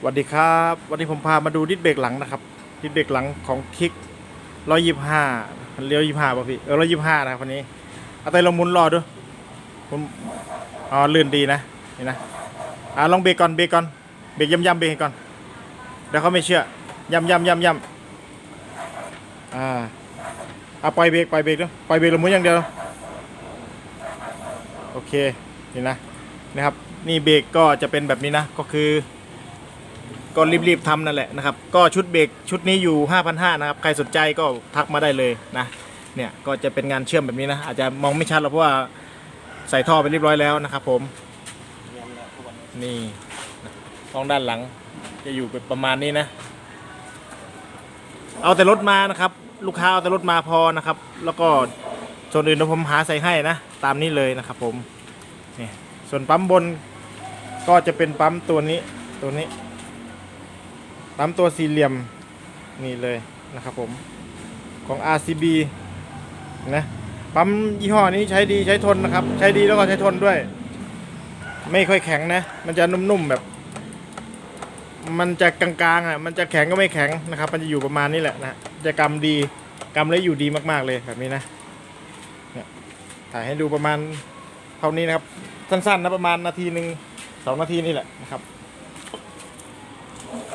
สวัสดีครับ วันนี้ผมพามาดูดิสเบรกหลังนะครับ ดิสเบรกหลังของคิกร้อยยี่ห้าเลี้ยวยี่ห้าป่ะพี่เออร้อยยี่ห้านะครับวันนี้เอาไปลองหมุนรอดูผมอ๋อลื่นดีนะนี่นะอ่าลองเบรกก่อนเบรกก่อนเบรกย่ำย่ำๆเบรกก่อนเดี๋ยวเขาไม่เชื่อย่ำย่ำย่ำย่ำอ่าเอาปล่อยเบรกปล่อยเบรกดูปล่อยเบรกลงหมุนอย่างเดียวโอเคนี่นะนะครับนี่เบรกก็จะเป็นแบบนี้นะก็คือ ก็รีบๆทำนั่นแหละนะครับ ก็ชุดเบรกชุดนี้อยู่ 5,500นะครับ ใครสนใจก็ทักมาได้เลยนะ เนี่ยก็จะเป็นงานเชื่อมแบบนี้นะ อาจจะมองไม่ชัดหรอกเพราะว่าใส่ท่อไปเรียบร้อยแล้วนะครับ ผม นี่ท้องด้านหลัง จะอยู่ประมาณนี้นะ เอาแต่รถมานะครับ ลูกค้าเอาแต่รถมาพอนะครับ แล้วก็ส่วนอื่นผมหาใส่ให้นะ ตามนี้เลยนะครับผมนี่ส่วนปั๊มบนก็จะเป็นปั๊มตัวนี้ตัวนี้ ปั๊มตัวสี่เหลี่ยมนี่เลยนะครับผมของ RCB นะปั๊มยี่ห้อนี้ใช้ดีใช้ทนนะครับ ใช้ดีแล้วก็ใช้ทนด้วย ไม่ค่อยแข็งนะ มันจะนุ่มๆแบบ มันจะกลางๆอะมันจะแข็งก็ไม่แข็งนะครับ มันจะอยู่ประมาณนี้แหละนะจะกำดีกำแล้วอยู่ดีมากๆเลยแบบนี้นะเนี่ยถ่ายให้ดูประมาณเท่านี้นะครับ สั้นๆนะประมาณนาทีหนึ่งสองนาทีนี่แหละนะครับ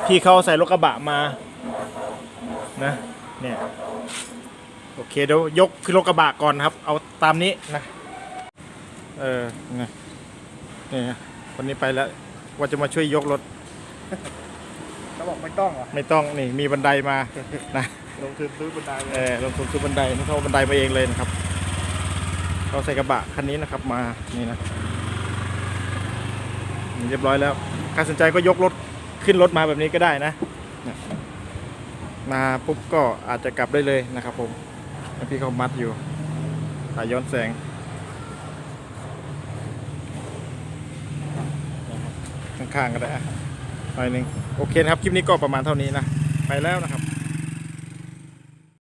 พี่เขาใส่รถกระบะมานะเนี่ยโอเคเดี๋ยวยกขึ้นรถกระบะก่อนนะครับ เอาตามนี้นะเออไงนี่นะคนนี้ไปแล้ว ว่าจะมาช่วยยกรถเขาบอกไม่ต้องเหรอไม่ต้องนี่มีบันไดมานะลงทุนซื้อบันไดเลเอยอลงทุนซื้อบันไดนี่เขาเอาบันไดมาเองเลยนะครับเขาใส่กระบะคันนี้นะครับมานี่นะนี่เรียบร้อยแล้วใครสนใจก็ยกรถ ขึ้นรถมาแบบนี้ก็ได้นะ มาปุ๊บก็อาจจะกลับได้เลยนะครับผมพี่เขามัดอยู่สายย้อนแสงข้างๆก็ได้หน่อยนึงโอเคนะครับ คลิปนี้ก็ประมาณเท่านี้นะ ไปแล้วนะครับ